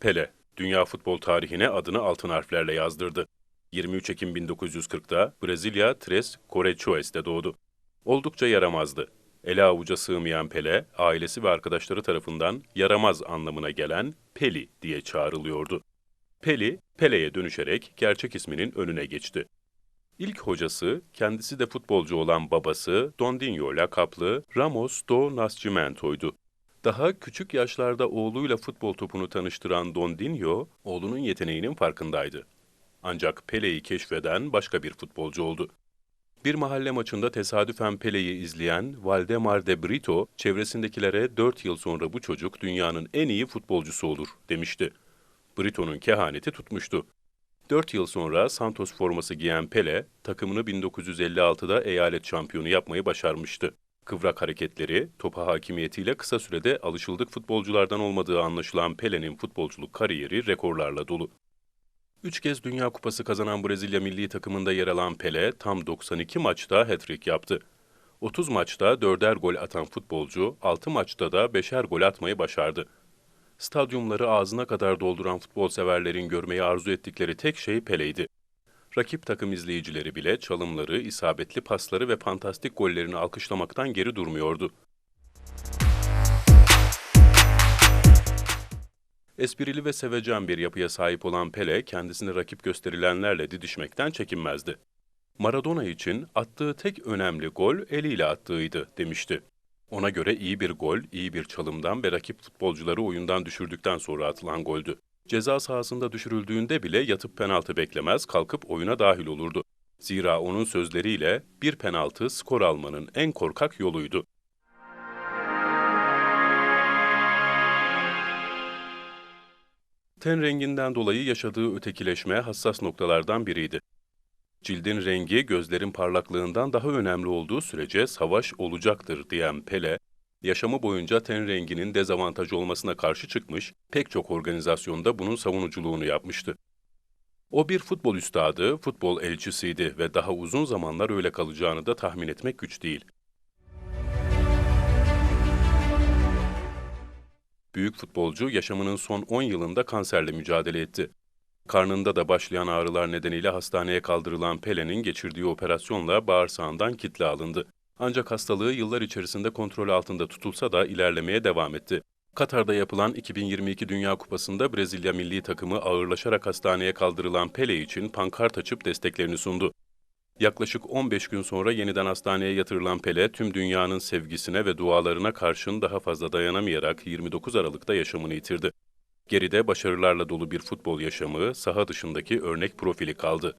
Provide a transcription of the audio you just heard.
Pele, dünya futbol tarihine adını altın harflerle yazdırdı. 23 Ekim 1940'da Brezilya Tres Corechoes'te doğdu. Oldukça yaramazdı. Ele avuca sığmayan Pele, ailesi ve arkadaşları tarafından yaramaz anlamına gelen Peli diye çağrılıyordu. Peli, Pele'ye dönüşerek gerçek isminin önüne geçti. İlk hocası, kendisi de futbolcu olan babası Dondinho lakaplı Ramos do Nascimento'ydu. Daha küçük yaşlarda oğluyla futbol topunu tanıştıran Dondinho, oğlunun yeteneğinin farkındaydı. Ancak Pele'yi keşfeden başka bir futbolcu oldu. Bir mahalle maçında tesadüfen Pele'yi izleyen Valdemar de Brito, çevresindekilere 4 yıl sonra bu çocuk dünyanın en iyi futbolcusu olur demişti. Brito'nun kehaneti tutmuştu. 4 yıl sonra Santos forması giyen Pele, takımını 1956'da eyalet şampiyonu yapmayı başarmıştı. Kıvrak hareketleri, topa hakimiyetiyle kısa sürede alışıldık futbolculardan olmadığı anlaşılan Pele'nin futbolculuk kariyeri rekorlarla dolu. Üç kez Dünya Kupası kazanan Brezilya milli takımında yer alan Pele tam 92 maçta hat-trick yaptı. 30 maçta 4'er gol atan futbolcu, 6 maçta da 5'er gol atmayı başardı. Stadyumları ağzına kadar dolduran futbol severlerin görmeyi arzu ettikleri tek şey Pele'ydi. Rakip takım izleyicileri bile çalımları, isabetli pasları ve fantastik gollerini alkışlamaktan geri durmuyordu. Esprili ve sevecen bir yapıya sahip olan Pele, kendisini rakip gösterilenlerle didişmekten çekinmezdi. Maradona için attığı tek önemli gol eliyle attığıydı demişti. Ona göre iyi bir gol, iyi bir çalımdan ve rakip futbolcuları oyundan düşürdükten sonra atılan goldü. Ceza sahasında düşürüldüğünde bile yatıp penaltı beklemez, kalkıp oyuna dahil olurdu. Zira onun sözleriyle bir penaltı skor almanın en korkak yoluydu. Ten renginden dolayı yaşadığı ötekileşme hassas noktalardan biriydi. Cildin rengi gözlerin parlaklığından daha önemli olduğu sürece savaş olacaktır diyen Pele, yaşamı boyunca ten renginin dezavantaj olmasına karşı çıkmış, pek çok organizasyonda bunun savunuculuğunu yapmıştı. O bir futbol üstadı, futbol elçisiydi ve daha uzun zamanlar öyle kalacağını da tahmin etmek güç değil. Büyük futbolcu yaşamının son 10 yılında kanserle mücadele etti. Karnında da başlayan ağrılar nedeniyle hastaneye kaldırılan Pele'nin geçirdiği operasyonla bağırsağından kitle alındı. Ancak hastalığı yıllar içerisinde kontrol altında tutulsa da ilerlemeye devam etti. Katar'da yapılan 2022 Dünya Kupası'nda Brezilya milli takımı ağırlaşarak hastaneye kaldırılan Pele için pankart açıp desteklerini sundu. Yaklaşık 15 gün sonra yeniden hastaneye yatırılan Pele, tüm dünyanın sevgisine ve dualarına karşın daha fazla dayanamayarak 29 Aralık'ta yaşamını yitirdi. Geride başarılarla dolu bir futbol yaşamı, saha dışındaki örnek profili kaldı.